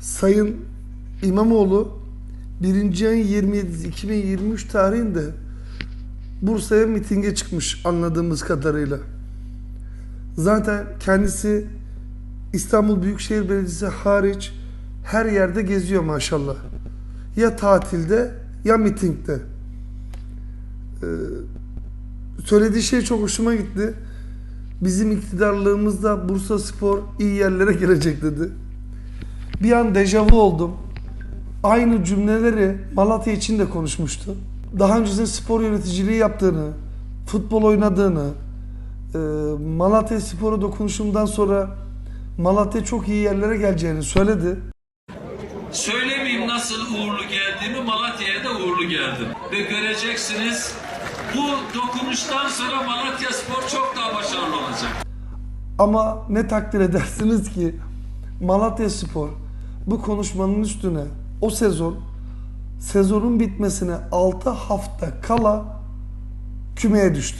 Sayın İmamoğlu 1. ayın 27 2023 tarihinde Bursa'ya mitinge çıkmış anladığımız kadarıyla. Zaten kendisi İstanbul Büyükşehir Belediyesi hariç her yerde geziyor maşallah. Ya tatilde ya mitingde. Ee, söylediği şey çok hoşuma gitti. Bizim iktidarlığımızda Bursa Spor iyi yerlere gelecek dedi. Bir an dejavu oldum. Aynı cümleleri Malatya için de konuşmuştu. Daha öncesinde spor yöneticiliği yaptığını, futbol oynadığını, e, Malatya Spor'a dokunuşumdan sonra Malatya çok iyi yerlere geleceğini söyledi. Söylemeyeyim nasıl uğurlu geldiğimi Malatya'ya da uğurlu geldim. Ve göreceksiniz bu dokunuştan sonra Malatya Spor çok daha başarılı olacak. Ama ne takdir edersiniz ki Malatya Spor bu konuşmanın üstüne o sezon sezonun bitmesine 6 hafta kala kümeye düştü.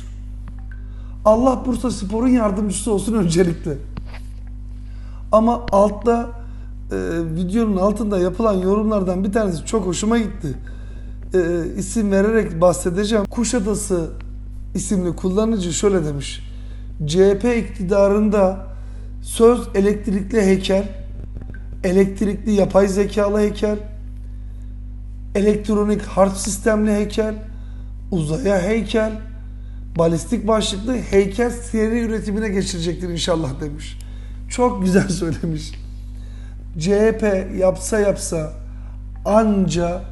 Allah Bursa Spor'un yardımcısı olsun öncelikle. Ama altta e, videonun altında yapılan yorumlardan bir tanesi çok hoşuma gitti. E, isim vererek bahsedeceğim. Kuşadası isimli kullanıcı şöyle demiş. CHP iktidarında söz elektrikli heykel, elektrikli yapay zekalı heykel, elektronik harp sistemli heykel, uzaya heykel, balistik başlıklı heykel seri üretimine geçirecektir inşallah demiş. Çok güzel söylemiş. CHP yapsa yapsa anca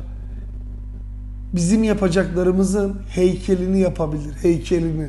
bizim yapacaklarımızın heykelini yapabilir, heykelini.